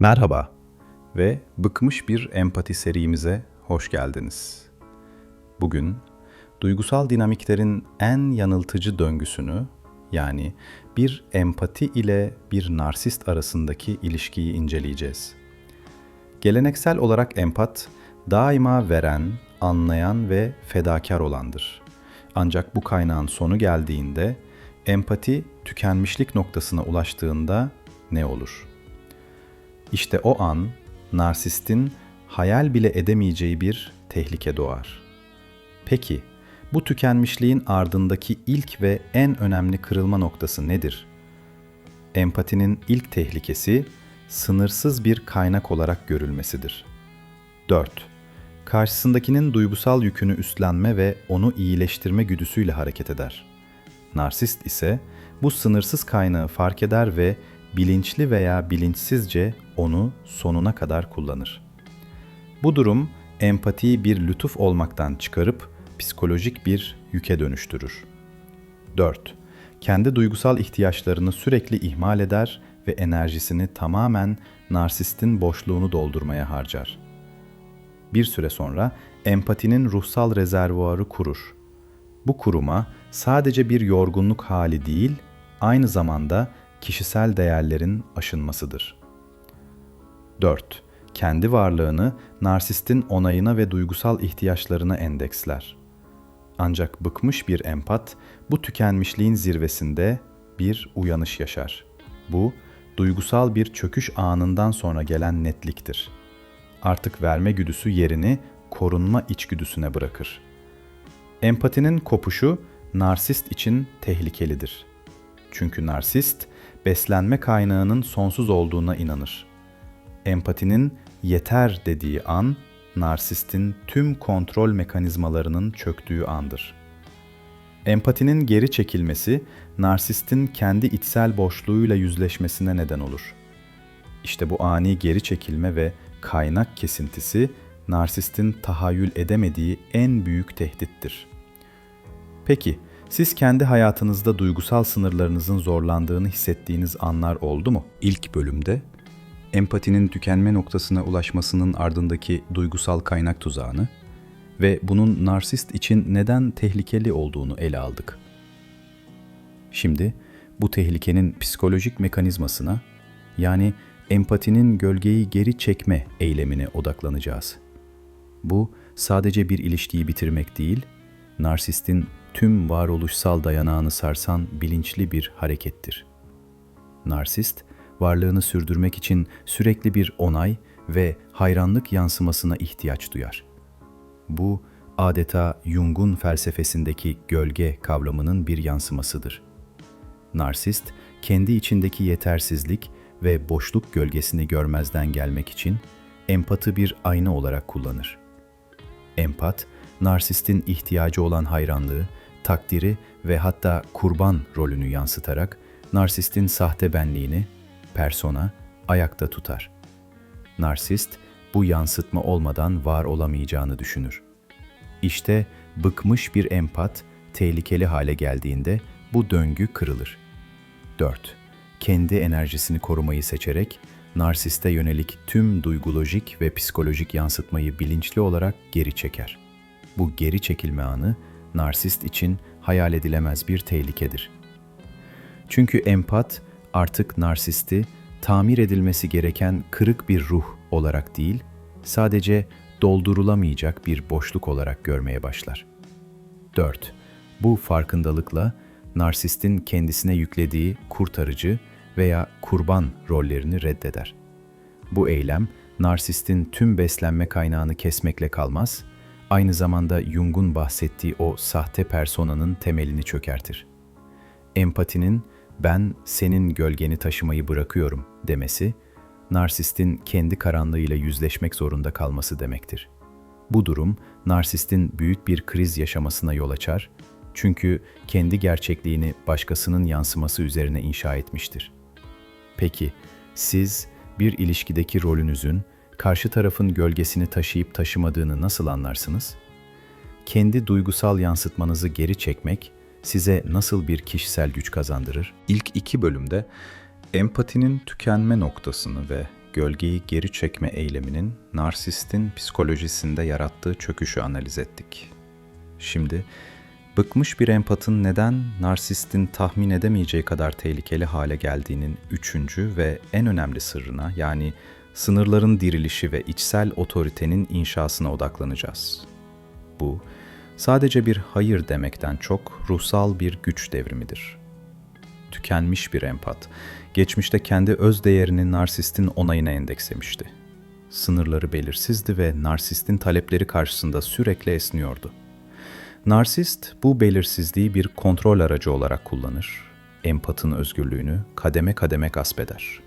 Merhaba ve bıkmış bir empati serimize hoş geldiniz. Bugün duygusal dinamiklerin en yanıltıcı döngüsünü yani bir empati ile bir narsist arasındaki ilişkiyi inceleyeceğiz. Geleneksel olarak empat daima veren, anlayan ve fedakar olandır. Ancak bu kaynağın sonu geldiğinde empati tükenmişlik noktasına ulaştığında ne olur? İşte o an narsistin hayal bile edemeyeceği bir tehlike doğar. Peki bu tükenmişliğin ardındaki ilk ve en önemli kırılma noktası nedir? Empatinin ilk tehlikesi sınırsız bir kaynak olarak görülmesidir. 4. Karşısındakinin duygusal yükünü üstlenme ve onu iyileştirme güdüsüyle hareket eder. Narsist ise bu sınırsız kaynağı fark eder ve bilinçli veya bilinçsizce onu sonuna kadar kullanır. Bu durum empatiyi bir lütuf olmaktan çıkarıp psikolojik bir yüke dönüştürür. 4. Kendi duygusal ihtiyaçlarını sürekli ihmal eder ve enerjisini tamamen narsistin boşluğunu doldurmaya harcar. Bir süre sonra empatinin ruhsal rezervuarı kurur. Bu kuruma sadece bir yorgunluk hali değil, aynı zamanda kişisel değerlerin aşınmasıdır. 4. Kendi varlığını narsistin onayına ve duygusal ihtiyaçlarına endeksler. Ancak bıkmış bir empat bu tükenmişliğin zirvesinde bir uyanış yaşar. Bu duygusal bir çöküş anından sonra gelen netliktir. Artık verme güdüsü yerini korunma içgüdüsüne bırakır. Empatinin kopuşu narsist için tehlikelidir. Çünkü narsist beslenme kaynağının sonsuz olduğuna inanır. Empatinin yeter dediği an, narsistin tüm kontrol mekanizmalarının çöktüğü andır. Empatinin geri çekilmesi, narsistin kendi içsel boşluğuyla yüzleşmesine neden olur. İşte bu ani geri çekilme ve kaynak kesintisi, narsistin tahayyül edemediği en büyük tehdittir. Peki, siz kendi hayatınızda duygusal sınırlarınızın zorlandığını hissettiğiniz anlar oldu mu? İlk bölümde empatinin tükenme noktasına ulaşmasının ardındaki duygusal kaynak tuzağını ve bunun narsist için neden tehlikeli olduğunu ele aldık. Şimdi bu tehlikenin psikolojik mekanizmasına yani empatinin gölgeyi geri çekme eylemine odaklanacağız. Bu sadece bir ilişkiyi bitirmek değil, narsistin tüm varoluşsal dayanağını sarsan bilinçli bir harekettir. Narsist, varlığını sürdürmek için sürekli bir onay ve hayranlık yansımasına ihtiyaç duyar. Bu adeta Jung'un felsefesindeki gölge kavramının bir yansımasıdır. Narsist, kendi içindeki yetersizlik ve boşluk gölgesini görmezden gelmek için empatı bir ayna olarak kullanır. Empat, narsistin ihtiyacı olan hayranlığı, takdiri ve hatta kurban rolünü yansıtarak narsistin sahte benliğini, persona, ayakta tutar. Narsist bu yansıtma olmadan var olamayacağını düşünür. İşte bıkmış bir empat tehlikeli hale geldiğinde bu döngü kırılır. 4. Kendi enerjisini korumayı seçerek narsiste yönelik tüm duygolojik ve psikolojik yansıtmayı bilinçli olarak geri çeker. Bu geri çekilme anı narsist için hayal edilemez bir tehlikedir. Çünkü empat artık narsisti tamir edilmesi gereken kırık bir ruh olarak değil, sadece doldurulamayacak bir boşluk olarak görmeye başlar. 4. Bu farkındalıkla narsistin kendisine yüklediği kurtarıcı veya kurban rollerini reddeder. Bu eylem narsistin tüm beslenme kaynağını kesmekle kalmaz, aynı zamanda Jung'un bahsettiği o sahte personanın temelini çökertir. Empatinin ben senin gölgeni taşımayı bırakıyorum demesi, narsistin kendi karanlığıyla yüzleşmek zorunda kalması demektir. Bu durum narsistin büyük bir kriz yaşamasına yol açar çünkü kendi gerçekliğini başkasının yansıması üzerine inşa etmiştir. Peki siz bir ilişkideki rolünüzün karşı tarafın gölgesini taşıyıp taşımadığını nasıl anlarsınız? Kendi duygusal yansıtmanızı geri çekmek size nasıl bir kişisel güç kazandırır? İlk iki bölümde empatinin tükenme noktasını ve gölgeyi geri çekme eyleminin narsistin psikolojisinde yarattığı çöküşü analiz ettik. Şimdi bıkmış bir empatın neden narsistin tahmin edemeyeceği kadar tehlikeli hale geldiğinin üçüncü ve en önemli sırrına yani sınırların dirilişi ve içsel otoritenin inşasına odaklanacağız. Bu sadece bir hayır demekten çok ruhsal bir güç devrimidir. Tükenmiş bir empat, geçmişte kendi öz değerini narsistin onayına endekslemişti. Sınırları belirsizdi ve narsistin talepleri karşısında sürekli esniyordu. Narsist bu belirsizliği bir kontrol aracı olarak kullanır, empatın özgürlüğünü kademe kademe gasp eder.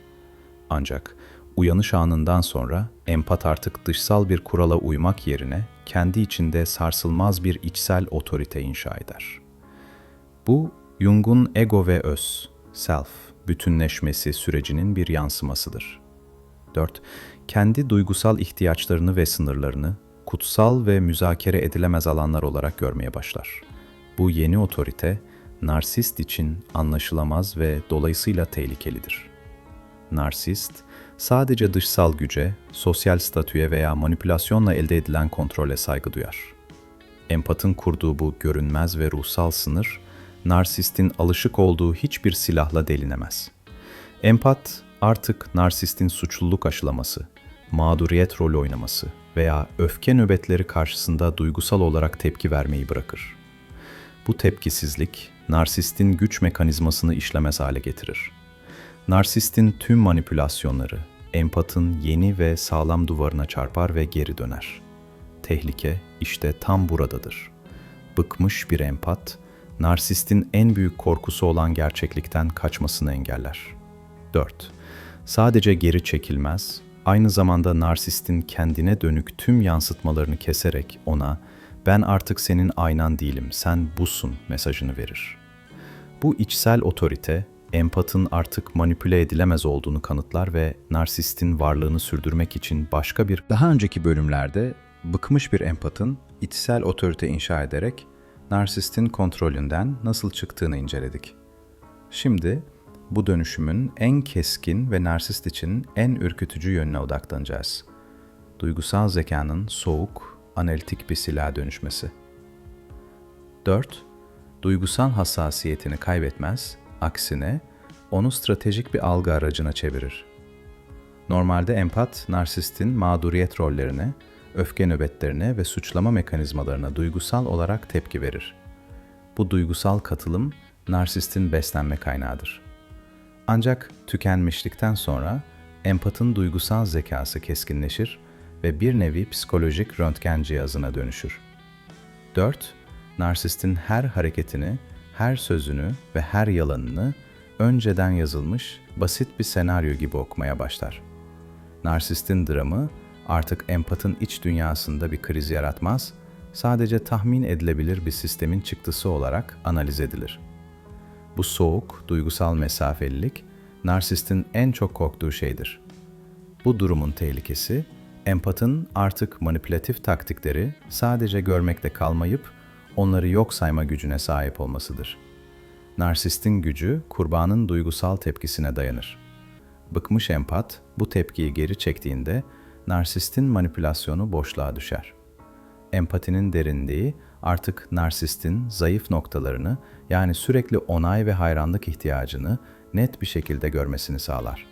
Ancak uyanış anından sonra empat artık dışsal bir kurala uymak yerine kendi içinde sarsılmaz bir içsel otorite inşa eder. Bu Jung'un ego ve öz, self, bütünleşmesi sürecinin bir yansımasıdır. 4. Kendi duygusal ihtiyaçlarını ve sınırlarını kutsal ve müzakere edilemez alanlar olarak görmeye başlar. Bu yeni otorite, narsist için anlaşılamaz ve dolayısıyla tehlikelidir. Narsist, sadece dışsal güce, sosyal statüye veya manipülasyonla elde edilen kontrole saygı duyar. Empatın kurduğu bu görünmez ve ruhsal sınır, narsistin alışık olduğu hiçbir silahla delinemez. Empat artık narsistin suçluluk aşılaması, mağduriyet rolü oynaması veya öfke nöbetleri karşısında duygusal olarak tepki vermeyi bırakır. Bu tepkisizlik, narsistin güç mekanizmasını işlemez hale getirir. Narsistin tüm manipülasyonları, empatın yeni ve sağlam duvarına çarpar ve geri döner. Tehlike işte tam buradadır. Bıkmış bir empat, narsistin en büyük korkusu olan gerçeklikten kaçmasını engeller. 4. Sadece geri çekilmez, aynı zamanda narsistin kendine dönük tüm yansıtmalarını keserek ona ben artık senin aynan değilim, sen busun mesajını verir. Bu içsel otorite, empatın artık manipüle edilemez olduğunu kanıtlar ve narsistin varlığını sürdürmek için başka bir... Daha önceki bölümlerde bıkmış bir empatın içsel otorite inşa ederek narsistin kontrolünden nasıl çıktığını inceledik. Şimdi bu dönüşümün en keskin ve narsist için en ürkütücü yönüne odaklanacağız. Duygusal zekanın soğuk, analitik bir silaha dönüşmesi. 4. Duygusal hassasiyetini kaybetmez, aksine onu stratejik bir algı aracına çevirir. Normalde empat, narsistin mağduriyet rollerine, öfke nöbetlerine ve suçlama mekanizmalarına duygusal olarak tepki verir. Bu duygusal katılım, narsistin beslenme kaynağıdır. Ancak tükenmişlikten sonra empatın duygusal zekası keskinleşir ve bir nevi psikolojik röntgen cihazına dönüşür. 4. Narsistin her hareketini, her sözünü ve her yalanını önceden yazılmış basit bir senaryo gibi okumaya başlar. Narsistin dramı artık empatın iç dünyasında bir kriz yaratmaz, sadece tahmin edilebilir bir sistemin çıktısı olarak analiz edilir. Bu soğuk, duygusal mesafelilik, narsistin en çok korktuğu şeydir. Bu durumun tehlikesi, empatın artık manipülatif taktikleri sadece görmekte kalmayıp onları yok sayma gücüne sahip olmasıdır. Narsistin gücü kurbanın duygusal tepkisine dayanır. Bıkmış empat bu tepkiyi geri çektiğinde narsistin manipülasyonu boşluğa düşer. Empatinin derinliği artık narsistin zayıf noktalarını yani sürekli onay ve hayranlık ihtiyacını net bir şekilde görmesini sağlar.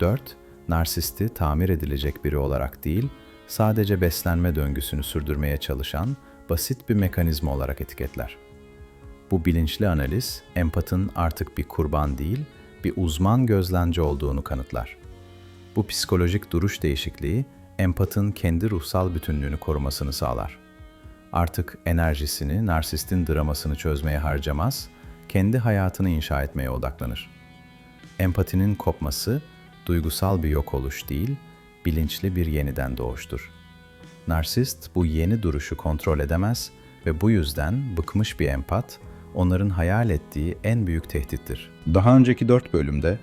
4. Narsisti tamir edilecek biri olarak değil, sadece beslenme döngüsünü sürdürmeye çalışan basit bir mekanizma olarak etiketler. Bu bilinçli analiz, empatın artık bir kurban değil, bir uzman gözlemci olduğunu kanıtlar. Bu psikolojik duruş değişikliği, empatın kendi ruhsal bütünlüğünü korumasını sağlar. Artık enerjisini narsistin dramasını çözmeye harcamaz, kendi hayatını inşa etmeye odaklanır. Empatinin kopması, duygusal bir yok oluş değil, bilinçli bir yeniden doğuştur. Narsist bu yeni duruşu kontrol edemez ve bu yüzden bıkmış bir empat, onların hayal ettiği en büyük tehdittir. Daha önceki dört bölümde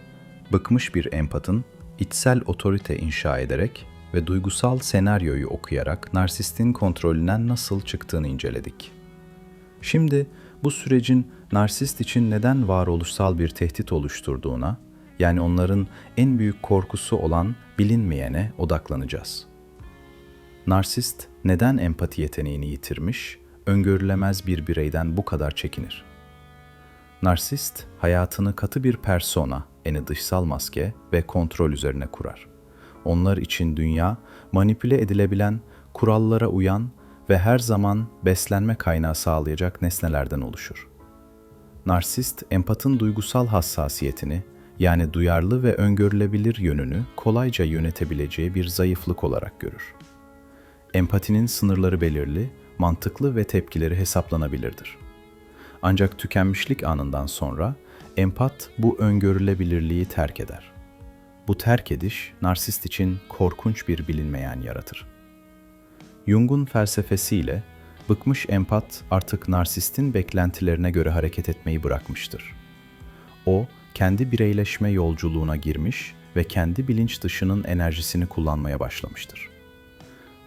bıkmış bir empatın içsel otorite inşa ederek ve duygusal senaryoyu okuyarak narsistin kontrolünden nasıl çıktığını inceledik. Şimdi bu sürecin narsist için neden varoluşsal bir tehdit oluşturduğuna, yani onların en büyük korkusu olan bilinmeyene odaklanacağız. Narsist neden empati yeteneğini yitirmiş, öngörülemez bir bireyden bu kadar çekinir? Narsist, hayatını katı bir persona, yani dışsal maske ve kontrol üzerine kurar. Onlar için dünya, manipüle edilebilen, kurallara uyan ve her zaman beslenme kaynağı sağlayacak nesnelerden oluşur. Narsist, empatın duygusal hassasiyetini, yani duyarlı ve öngörülebilir yönünü kolayca yönetebileceği bir zayıflık olarak görür. Empatinin sınırları belirli, mantıklı ve tepkileri hesaplanabilirdir. Ancak tükenmişlik anından sonra empat bu öngörülebilirliği terk eder. Bu terk ediş narsist için korkunç bir bilinmeyen yaratır. Jung'un felsefesiyle bıkmış empat artık narsistin beklentilerine göre hareket etmeyi bırakmıştır. O, kendi bireyleşme yolculuğuna girmiş ve kendi bilinç dışının enerjisini kullanmaya başlamıştır.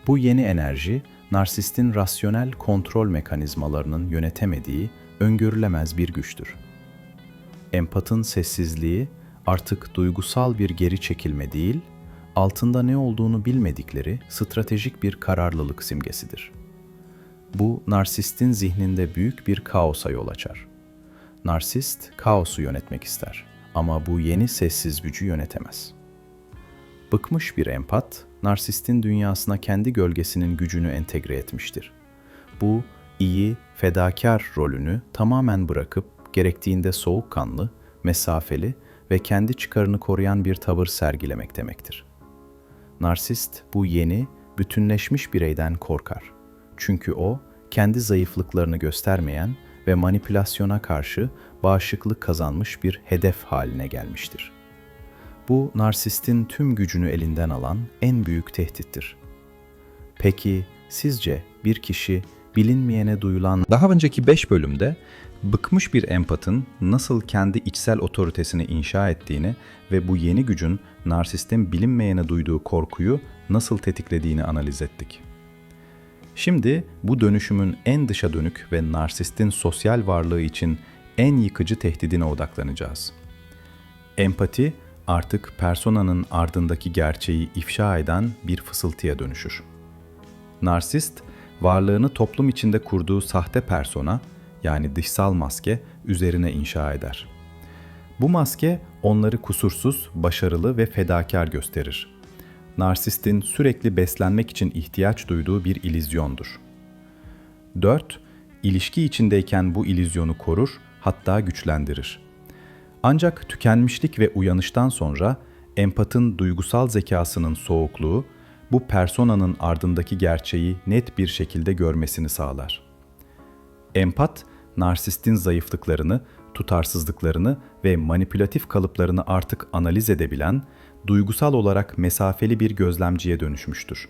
Bu yeni enerji, narsistin rasyonel kontrol mekanizmalarının yönetemediği öngörülemez bir güçtür. Empatın sessizliği artık duygusal bir geri çekilme değil, altında ne olduğunu bilmedikleri stratejik bir kararlılık simgesidir. Bu narsistin zihninde büyük bir kaosa yol açar. Narsist kaosu yönetmek ister ama bu yeni sessiz gücü yönetemez. Bıkmış bir empat, narsistin dünyasına kendi gölgesinin gücünü entegre etmiştir. Bu iyi, fedakar rolünü tamamen bırakıp gerektiğinde soğukkanlı, mesafeli ve kendi çıkarını koruyan bir tavır sergilemek demektir. Narsist bu yeni, bütünleşmiş bireyden korkar. Çünkü o kendi zayıflıklarını göstermeyen ve manipülasyona karşı bağışıklık kazanmış bir hedef haline gelmiştir. Bu narsistin tüm gücünü elinden alan en büyük tehdittir. Peki sizce bir kişi bilinmeyene duyulan daha önceki 5 bölümde bıkmış bir empatın nasıl kendi içsel otoritesini inşa ettiğini ve bu yeni gücün narsistin bilinmeyene duyduğu korkuyu nasıl tetiklediğini analiz ettik. Şimdi bu dönüşümün en dışa dönük ve narsistin sosyal varlığı için en yıkıcı tehdidine odaklanacağız. Empati artık personanın ardındaki gerçeği ifşa eden bir fısıltıya dönüşür. Narsist, varlığını toplum içinde kurduğu sahte persona, yani dışsal maske üzerine inşa eder. Bu maske onları kusursuz, başarılı ve fedakar gösterir. Narsistin sürekli beslenmek için ihtiyaç duyduğu bir ilizyondur. 4. İlişki içindeyken bu ilizyonu korur, hatta güçlendirir. Ancak tükenmişlik ve uyanıştan sonra empatın duygusal zekasının soğukluğu bu personanın ardındaki gerçeği net bir şekilde görmesini sağlar. Empat, narsistin zayıflıklarını, tutarsızlıklarını ve manipülatif kalıplarını artık analiz edebilen, duygusal olarak mesafeli bir gözlemciye dönüşmüştür.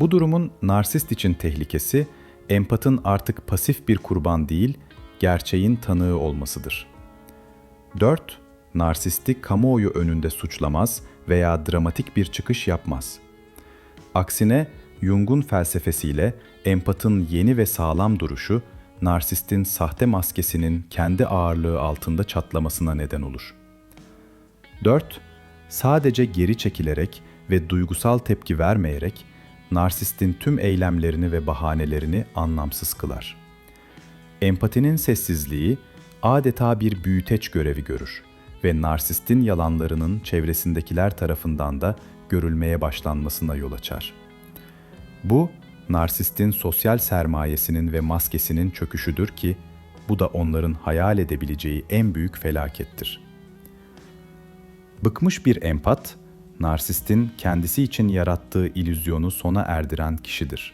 Bu durumun narsist için tehlikesi, empatın artık pasif bir kurban değil, gerçeğin tanığı olmasıdır. 4. Narsisti kamuoyu önünde suçlamaz veya dramatik bir çıkış yapmaz. Aksine Jung'un felsefesiyle empatın yeni ve sağlam duruşu, narsistin sahte maskesinin kendi ağırlığı altında çatlamasına neden olur. 4. Sadece geri çekilerek ve duygusal tepki vermeyerek narsistin tüm eylemlerini ve bahanelerini anlamsız kılar. Empatinin sessizliği adeta bir büyüteç görevi görür ve narsistin yalanlarının çevresindekiler tarafından da görülmeye başlanmasına yol açar. Bu, narsistin sosyal sermayesinin ve maskesinin çöküşüdür ki, bu da onların hayal edebileceği en büyük felakettir. Bıkmış bir empat, narsistin kendisi için yarattığı ilüzyonu sona erdiren kişidir.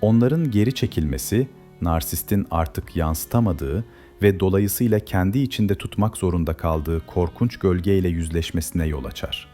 Onların geri çekilmesi, narsistin artık yansıtamadığı ve dolayısıyla kendi içinde tutmak zorunda kaldığı korkunç gölgeyle yüzleşmesine yol açar.